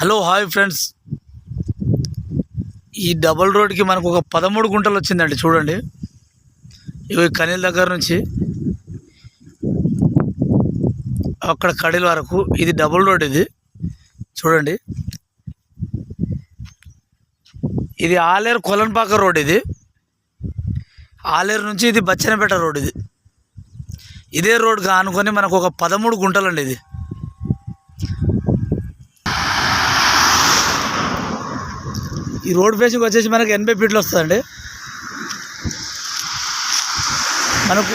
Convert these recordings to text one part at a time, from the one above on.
Hello hi friends. ఈ double రోడ్కి మనకు ఒక పదమూడు గుంటలు వచ్చిందండి చూడండి. ఇవి కనీల దగ్గర నుంచి అక్కడ కడిల వరకు. ఇది డబుల్ రోడ్ ఇది చూడండి. ఇది ఆలేరు కొలన్పాక రోడ్ ఇది. ఆలేరు నుంచి ఇది బచ్చనపేట రోడ్ ఇది. ఇదే రోడ్గా ఆనుకొని మనకు ఒక పదమూడు గుంటలండి ఇది. ఈ రోడ్ ఫేసింగ్ వచ్చేసి మనకి ఎనభై ఫీట్లు వస్తుందండి. మనకు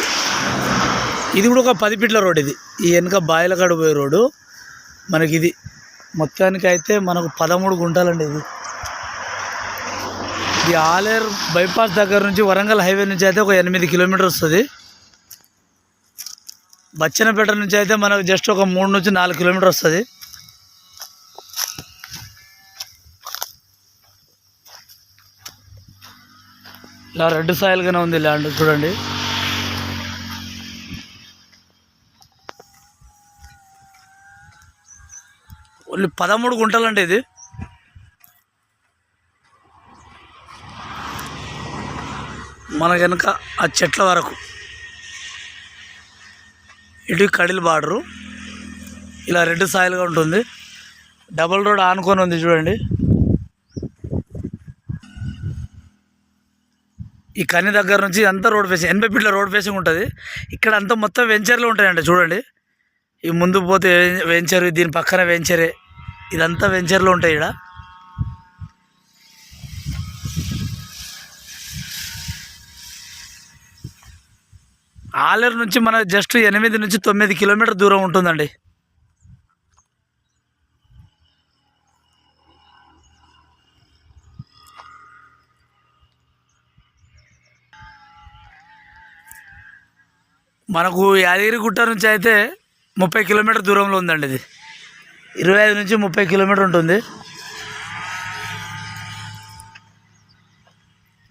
ఇది కూడా ఒక పది ఫీట్ల రోడ్ ఇది. ఈ వెనుక బాయిలకాడు పోయే రోడ్డు. మనకి ఇది మొత్తానికి అయితే మనకు పదమూడు గుంటాలండి ఇది. ఇది ఆలేరు బైపాస్ దగ్గర నుంచి వరంగల్ హైవే నుంచి అయితే ఒక ఎనిమిది కిలోమీటర్ వస్తుంది. బచ్చనపేట నుంచి అయితే మనకు జస్ట్ ఒక మూడు నుంచి నాలుగు కిలోమీటర్ వస్తుంది. ఇలా రెడ్ సాయిల్గానే ఉంది ల్యాండ్ చూడండి. ఓన్లీ పదమూడు గుంటలండి ఇది. మన కనుక ఆ చెట్ల వరకు ఇటు కడిలు బార్డరు ఇలా రెడ్ సాయిల్గా ఉంటుంది. డబుల్ రోడ్ ఆనుకొని ఉంది చూడండి. ఈ కని దగ్గర నుంచి అంతా రోడ్ ఫేసింగ్ ఎనభై ఫీట్ల రోడ్ ఫేసింగ్ ఉంటుంది. ఇక్కడ అంతా మొత్తం వెంచర్లు ఉంటాయండి చూడండి. ఈ ముందు పోతే వెంచర్ దీని పక్కన వెంచరే ఇదంతా వెంచర్లు ఉంటాయి ఇక్కడ ఆలేరు నుంచి మన జస్ట్ ఎనిమిది నుంచి తొమ్మిది కిలోమీటర్ దూరం ఉంటుందండి. మనకు యాదగిరిగుట్ట నుంచి అయితే ముప్పై కిలోమీటర్ దూరంలో ఉందండి ఇది. ఇరవై ఐదు నుంచి ముప్పై కిలోమీటర్ ఉంటుంది.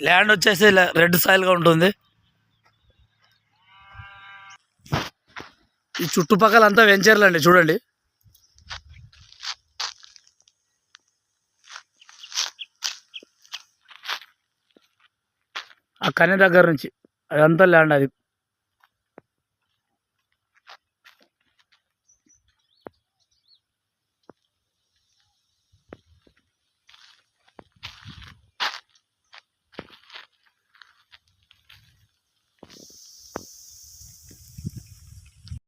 ల్యాండ్ వచ్చేసి రెడ్ సాయిల్గా ఉంటుంది. ఈ చుట్టుపక్కల అంతా వెంచర్లు అండి చూడండి. ఆ కని దగ్గర నుంచి అదంతా ల్యాండ్ అది.